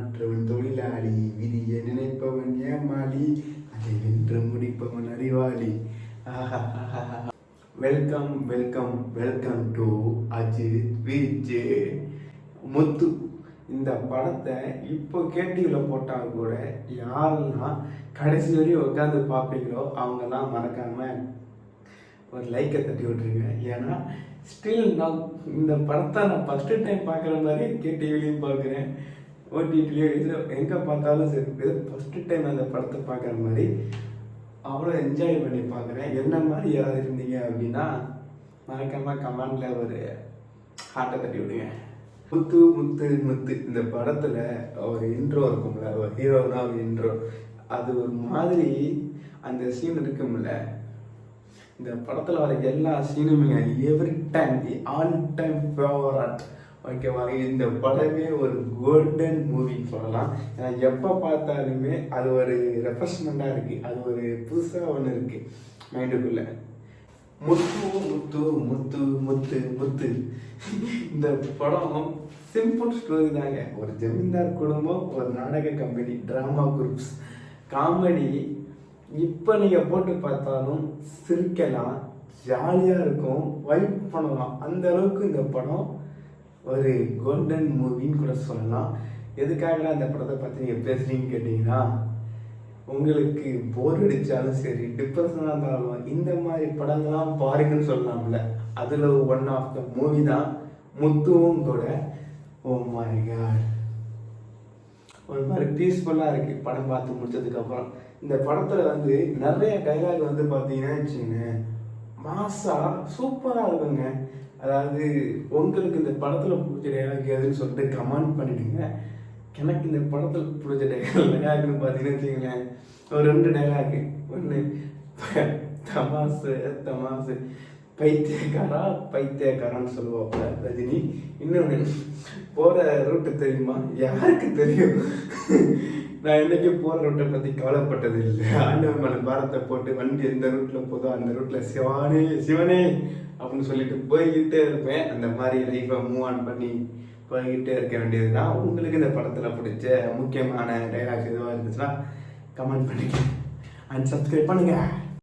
மாற்றவன் தொழிலாளி விதியை நினைப்பவன் ஏமாளி அதை வென்று முடிப்பவன் அறிவாளி. Welcome welcome welcome to Ajith VJ Muthu இந்த படத்தை இப்போ கேட்டிவில் போட்டால் கூட யாரெல்லாம் கடைசி வரையும் உட்காந்து பார்ப்பீங்களோ அவங்கெல்லாம் மறக்காம ஒரு லைக்கை தட்டி விட்ருங்க ஏன்னா ஸ்டில் நான் இந்த படத்தை நான் ஃபஸ்ட்டு டைம் பார்க்குற மாதிரி கேடிவிலையும் பார்க்குறேன். ஓடிடிலையும் இதில் எங்கே பார்த்தாலும் சரி இது ஃபஸ்ட்டு டைம் அந்த படத்தை பார்க்குற மாதிரி அவ்வளோ என்ஜாய் பண்ணி பார்க்குறேன். என்ன மாதிரி யாராவது இருந்தீங்க அப்படின்னா மறக்காம கமெண்டில் ஒரு ஹார்ட்டை தட்டி விடுங்க. முத்து முத்து முத்து. இந்த படத்தில் ஒரு இன்ட்ரோ இருக்கும்ல ஒரு ஹீரோனா ஒரு இன்ட்ரோ அது ஒரு மாதிரி அந்த சீன் இருக்கும்ல. இந்த படத்தில் வர எல்லா சீனுமே every time the all time favourite ஓகேவா இந்த படமே ஒரு கோல்டன் மூவின்னு சொல்லலாம். ஏன்னா எப்போ பார்த்தாலுமே அது ஒரு ரெஃப்ரெஷ்மெண்ட்டாக இருக்குது அது ஒரு புதுசாக ஒன்று இருக்குது மைண்டுக்குள்ளே முத்து முத்து முத்து முத்து முத்து. இந்த படம் சிம்பிள் ஸ்டோரி தாங்க. ஒரு ஜமீன்தார் குடும்பம் ஒரு நாடக கம்பெனி ட்ராமா குரூப்ஸ் காமெடி இப்போ நீங்கள் போட்டு பார்த்தாலும் சிரிக்கலாம் ஜாலியாக இருக்கும் வைப் பண்ணலாம். அந்த அளவுக்கு இந்த படம் ஒரு கோல்டன் மூவின்னு கூட சொல்லலாம். எதுக்காக அந்த படத்தை பற்றி நீங்கள் பேசுகிறீங்கன்னு கேட்டிங்கன்னா உங்களுக்கு போர் அடித்தாலும் சரி டிப்ரெஷனாக இருந்தாலும் இந்த மாதிரி படங்கள்லாம் பாருங்கன்னு சொல்லலாம்ல. அதில் ஒன் ஆஃப் த மூவி தான் முத்துவும் கூட. ஓ மை காட் ஒரு மாதிரி பீஸ்ஃபுல்லாக இருக்குது படம் பார்த்து முடிச்சதுக்கப்புறம். இந்த படத்தில் வந்து நிறைய டைலாக் வந்து பார்த்தீங்கன்னா வச்சுங்க மாசா சூப்பராக இருக்குங்க. அதாவது உங்களுக்கு இந்த படத்தில் பிடிச்ச டைலாக் எதுன்னு சொல்லிட்டு கமெண்ட் பண்ணிவிடுங்க எனக்கு இந்த படத்தில் பிடிச்ச டைலாக் டைலாக்னு பார்த்தீங்கன்னு வச்சுக்கோங்களேன். ஒரு ரெண்டு டைலாக் ஒன்று தமாசு தமாசு. பைத்தியக்காரா பைத்தியக்காரான்னு சொல்லுவாங்க ரஜினி. இன்னொன்று போகிற ரூட்டு தெரியுமா? யாருக்கு தெரியும்? நான் என்றைக்கும் போகிற ரூட்டை பற்றி கவலைப்பட்டது இல்லை ஆண்டவர் மலை பாரத்தை போட்டு வண்டி எந்த ரூட்டில் போதோ அந்த ரூட்டில் சிவானே சிவனே அப்படின்னு சொல்லிட்டு போய்கிட்டே இருப்பேன். அந்த மாதிரி லைஃப்பை மூவ் ஆன் பண்ணி போய்கிட்டே இருக்க வேண்டியது தான் உங்களுக்கு இந்த படத்தில் பிடிச்ச முக்கியமான டைலாக்ஸ் எதுவாக இருந்துச்சுன்னா கமெண்ட் பண்ணிக்க அண்ட் சப்ஸ்கிரைப் பண்ணுங்கள்